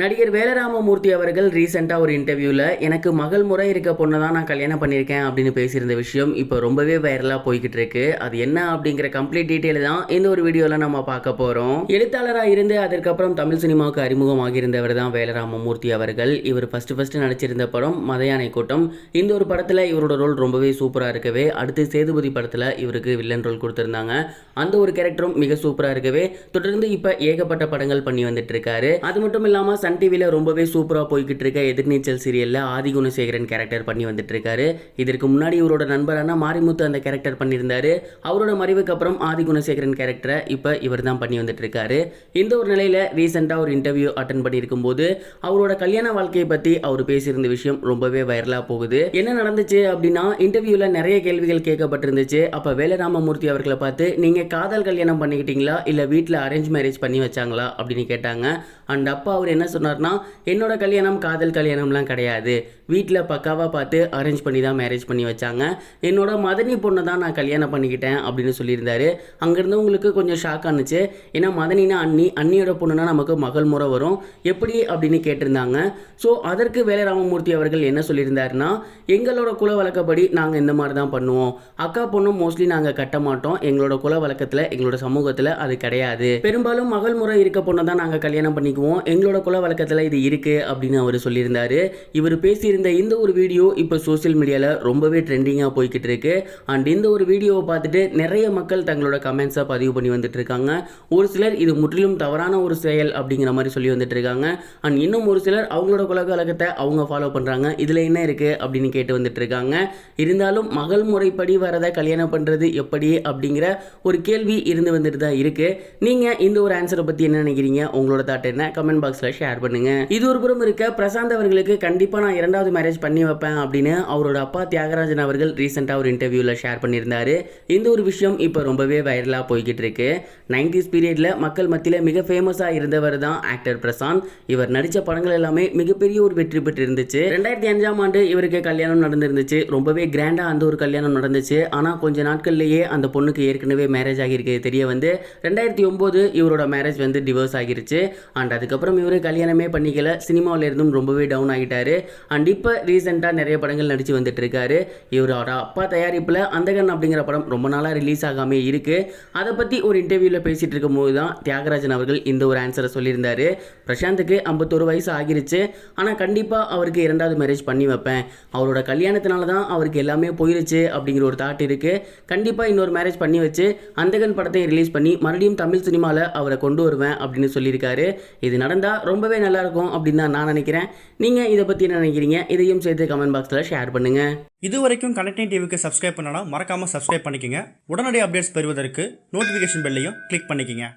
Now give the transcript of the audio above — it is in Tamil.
நடிகர் வேலராமமூர்த்தி அவர்கள் ரீசெண்டாக ஒரு இன்டர்வியூவில் எனக்கு மகள் முறை இருக்க பொண்ணை தான் நான் கல்யாணம் பண்ணியிருக்கேன் அப்படின்னு பேசியிருந்த விஷயம் இப்போ ரொம்பவே வைரலாக போய்கிட்டு இருக்கு. அது என்ன அப்படிங்கிற கம்ப்ளீட் டீட்டெயில் தான் இந்த ஒரு வீடியோவில் நம்ம பார்க்க போகிறோம் எழுத்தாளராக இருந்து அதற்கப்புறம் தமிழ் சினிமாவுக்கு அறிமுகமாகியிருந்தவர் தான் வேலராமமூர்த்தி அவர்கள். இவர் ஃபஸ்ட்டு ஃபஸ்ட்டு நடிச்சிருந்த படம் மதையானை கூட்டம் இந்த ஒரு படத்தில் இவரோட ரோல் ரொம்பவே சூப்பராக இருக்கவே அடுத்து சேதுபதி படத்தில் இவருக்கு வில்லன் ரோல் கொடுத்துருந்தாங்க. அந்த ஒரு கேரக்டரும் மிக சூப்பராக இருக்கவே தொடர்ந்து இப்போ ஏகப்பட்ட படங்கள் பண்ணி வந்துட்டு இருக்காரு. அது மட்டும் இல்லாமல் சன் டிவியில் ரொம்பவே சூப்பராக போய்கிட்டு இருக்க எதிர்நீச்சல் சீரியலில் ஆதிகுணசேகரன் கேரக்டர் பண்ணி வந்துட்டு இருக்காரு இதற்கு முன்னாடி இவரோட நண்பரான மாரிமுத்து அந்த கேரக்டர் பண்ணியிருந்தாரு. அவரோட மறைவுக்கு அப்புறம் ஆதிகுணசேகரன் கேரக்டரை இப்போ இவர் தான் பண்ணி வந்துட்டு இருக்காரு இந்த ஒரு நிலையில் ரீசெண்டாக ஒரு இன்டர்வியூ அட்டன் பண்ணியிருக்கும் போது அவரோட கல்யாண வாழ்க்கையை பற்றி அவர் பேசியிருந்த விஷயம் ரொம்பவே வைரலாக போகுது. என்ன நடந்துச்சு அப்படின்னா இன்டர்வியூவில் நிறைய கேள்விகள் கேட்கப்பட்டிருந்துச்சு. அப்போ வேலராமமூர்த்தி அவர்களை பார்த்து நீங்கள் காதல் கல்யாணம் பண்ணிக்கிட்டீங்களா? இல்லை வீட்டில் அரேஞ்ச் மேரேஜ் பண்ணி வச்சாங்களா? அப்படின்னு கேட்டாங்க. அண்ட் அப்பா அவர் என்ன சொன்னார்னா என்னோட கல்யாணம் காதல் கல்யாணம்லாம் கிடையாது. வீட்டில் பக்காவாக பார்த்து அரேஞ்ச் பண்ணி தான் மேரேஜ் பண்ணி வச்சாங்க. என்னோட மதனி பொண்ணை தான் நான் கல்யாணம் பண்ணிக்கிட்டேன் அப்படின்னு சொல்லியிருந்தாரு. அங்கேருந்தவங்களுக்கு கொஞ்சம் ஷாக் ஆனுச்சு. ஏன்னா மதனினா அண்ணி அண்ணியோட பொண்ணுனா நமக்கு மகள் முறை வரும். எப்படி அப்படின்னு கேட்டிருந்தாங்க. ஸோ அதற்கு வேலை ராமமூர்த்தி அவர்கள் என்ன சொல்லியிருந்தாருன்னா எங்களோட குல வழக்கப்படி நாங்கள் இந்த மாதிரி தான் பண்ணுவோம். அக்கா பொண்ணும் மோஸ்ட்லி நாங்கள் கட்ட மாட்டோம். எங்களோட குல வழக்கத்தில் எங்களோட சமூகத்தில் அது கிடையாது. பெரும்பாலும் மகள் முறை இருக்க பொண்ணை தான் நாங்கள் கல்யாணம் பண்ணிக்குவோம். எங்களோட குல வழக்கத்தில் இது இருக்கு அப்படின்னு அவர் சொல்லியிருந்தாரு. இவர் பேசியிருந்த இந்த ஒரு வீடியோ இப்போ சோஷியல் மீடியாவில் ரொம்பவே ட்ரெண்டிங்காக போய்கிட்டு இருக்கு. அண்ட் இந்த ஒரு வீடியோவை பார்த்துட்டு நிறைய மக்கள் தங்களோட கமெண்ட்ஸை பதிவு பண்ணி வந்துட்டு இருக்காங்க ஒரு சிலர் இது முற்றிலும் தவறான ஒரு செயல் அப்படிங்கிற மாதிரி சொல்லி வந்துட்டு இருக்காங்க அண்ட் இன்னும் ஒரு சிலர் அவங்களோட குல வழக்கத்தை அவங்க ஃபாலோ பண்ணுறாங்க இதில் என்ன இருக்குது அப்படின்னு கேட்டு வந்துட்டு இருக்காங்க இருந்தாலும் மகள் முறைப்படி வரதை கல்யாணம் பண்ணுறது எப்படி அப்படிங்கிற ஒரு கேள்வி இருந்து வந்துட்டு தான் இருக்குது நீங்கள் இந்த ஒரு ஆன்சரை பற்றி என்ன நினைக்கிறீங்க? உங்களோட தாட் என்ன? கமெண்ட் பாக்ஸில் ஷேர் ஷேர் பண்ணுங்க. இது ஒரு புறம் இருக்க பிரசாந்த் அவர்களுக்கு கண்டிப்பாக நான் இரண்டாவது மேரேஜ் பண்ணி வைப்பேன் அப்படின்னு அவரோட அப்பா தியாகராஜன் அவர்கள் ரீசெண்டாக ஒரு இன்டர்வியூவில் ஷேர் பண்ணியிருந்தாரு. இந்த ஒரு விஷயம் இப்போ ரொம்பவே வைரலாக போய்கிட்டு இருக்கு. நைன்டிஸ் பீரியடில் மக்கள் மத்தியில் மிக ஃபேமஸாக இருந்தவர் தான் ஆக்டர் பிரசாந்த். இவர் நடித்த படங்கள் எல்லாமே மிகப்பெரிய ஒரு வெற்றி பெற்று இருந்துச்சு ரெண்டாயிரத்தி அஞ்சாம் ஆண்டு இவருக்கு கல்யாணம் நடந்திருந்துச்சு. ரொம்பவே கிராண்டாக அந்த ஒரு கல்யாணம் நடந்துச்சு. ஆனால் கொஞ்ச நாட்கள்லேயே அந்த பொண்ணுக்கு ஏற்கனவே மேரேஜ் ஆகியிருக்கு தெரிய வந்து ரெண்டாயிரத்தி ஒம்பது இவரோட மேரேஜ் வந்து டிவோர்ஸ் ஆகிருச்சு. அண்ட் அதுக்கப்புறம் இவர் கல்யாணம் பண்ணிக்கல. சினிமாவில் இருந்தும் ரொம்பவே டவுன் ஆகிட்டாரு அண்ட் இப்போ ரீசெண்டாக நிறைய படங்கள் நடித்து வந்துட்டு இருக்காரு இவரோட அப்பா தயாரிப்பில் அந்தகன் அப்படிங்கிற படம் ரொம்ப நாளாக ரிலீஸ் ஆகாமே இருக்கு. அதை பற்றி ஒரு இன்டர்வியூவில் பேசிகிட்டு இருக்கும்போது தான் தியாகராஜன் அவர்கள் இந்த ஒரு ஆன்சரை சொல்லியிருந்தார். பிரசாந்துக்கு ஐம்பத்தொரு வயசு ஆகிருச்சு. ஆனால் கண்டிப்பாக அவருக்கு இரண்டாவது மேரேஜ் பண்ணி வைப்பேன். அவரோட கல்யாணத்தினால தான் அவருக்கு எல்லாமே போயிருச்சு அப்படிங்கிற ஒரு தாட் இருக்குது கண்டிப்பாக இன்னொரு மேரேஜ் பண்ணி வச்சு அந்தகன் படத்தை ரிலீஸ் பண்ணி மறுபடியும் தமிழ் சினிமாவில் அவரை கொண்டு வருவேன் அப்படின்னு சொல்லியிருக்காரு. இது நடந்தால் ரொம்பவே நல்லா இருக்கும் அப்படின்னு தான் நான் நினைக்கிறேன். நீங்கள் இதை பற்றி என்ன நினைக்கிறீங்க? இதையும் சேர்த்து கமெண்ட் பாக்ஸில் ஷேர் பண்ணுங்கள் இது வரைக்கும் கனெக்டிங் டிவிக்கு சப்ஸ்கிரைப் பண்ணனா மறக்காமல் சப்ஸ்கிரைப் பண்ணிக்கங்க. உடனடி அப்டேட்ஸ் பெறுவதற்கு நோட்டிஃபிகேஷன் பெல்லையும் கிளிக் பண்ணிக்கோங்க.